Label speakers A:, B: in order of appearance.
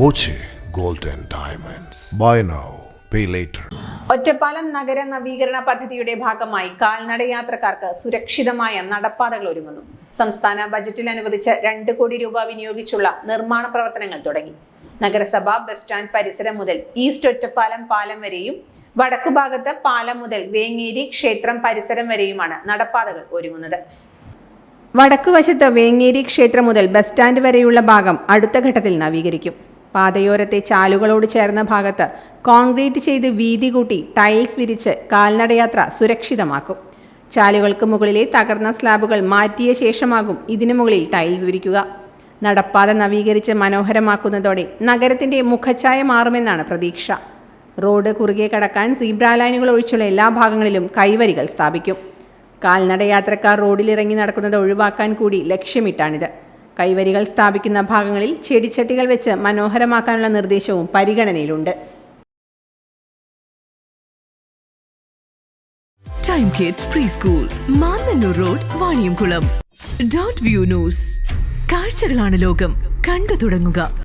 A: Boche gold diamonds. Buy now pay later.
B: Ottapalam നഗര നവീകരണ പദ്ധതിയുടെ ഭാഗമായി കാൽനട യാത്രക്കാർക്ക് സുരക്ഷിതമായ നടപ്പാതകൾ ഒരുങ്ങുന്നു. സംസ്ഥാന ബജറ്റിൽ അനുവദിച്ച രണ്ട് കോടി രൂപ വിനിയോഗിച്ചുള്ള നിർമ്മാണ പ്രവർത്തനങ്ങൾ തുടങ്ങി. നഗരസഭ ബസ് സ്റ്റാൻഡ് പരിസരം മുതൽ ഈസ്റ്റ് ഒറ്റപ്പാലം പാലം വരെയും വടക്കു ഭാഗത്ത് പാലം മുതൽ വേങ്ങേരി ക്ഷേത്രം പരിസരം വരെയുമാണ് നടപ്പാതകൾ ഒരുങ്ങുന്നത്. വടക്കുവശത്ത് വേങ്ങേരി ക്ഷേത്രം മുതൽ ബസ് സ്റ്റാൻഡ് വരെയുള്ള ഭാഗം അടുത്ത ഘട്ടത്തിൽ നവീകരിക്കും. പാതയോരത്തെ ചാലുകളോട് ചേർന്ന ഭാഗത്ത് കോൺക്രീറ്റ് ചെയ്ത് വീതി കൂട്ടി ടൈൽസ് വിരിച്ച് കാൽനടയാത്ര സുരക്ഷിതമാക്കും. ചാലുകൾക്ക് മുകളിലെ തകർന്ന സ്ലാബുകൾ മാറ്റിയ ശേഷമാകും ഇതിനു മുകളിൽ ടൈൽസ് വിരിക്കുക. നടപ്പാത നവീകരിച്ച് മനോഹരമാക്കുന്നതോടെ നഗരത്തിന്റെ മുഖച്ഛായ മാറുമെന്നാണ് പ്രതീക്ഷ. റോഡ് കുറുകെ കടക്കാൻ സീബ്ര ലൈനുകൾ ഒഴിച്ചുള്ള എല്ലാ ഭാഗങ്ങളിലും കൈവരികൾ സ്ഥാപിക്കും. കാൽനടയാത്രക്കാർ റോഡിലിറങ്ങി നടക്കുന്നത് ഒഴിവാക്കാൻ കൂടി ലക്ഷ്യമിട്ടാണിത്. കൈവരികൾ സ്ഥാപിക്കുന്ന ഭാഗങ്ങളിൽ ചെടിച്ചട്ടികൾ വെച്ച് മനോഹരമാക്കാനുള്ള നിർദ്ദേശവും പരിഗണനയിലുണ്ട്.
C: Time kids pre school Mannannur road Vaniyamkulam dot view news കാഴ്ചകളാണ് ലോകം. കണ്ടു തുടങ്ങുക.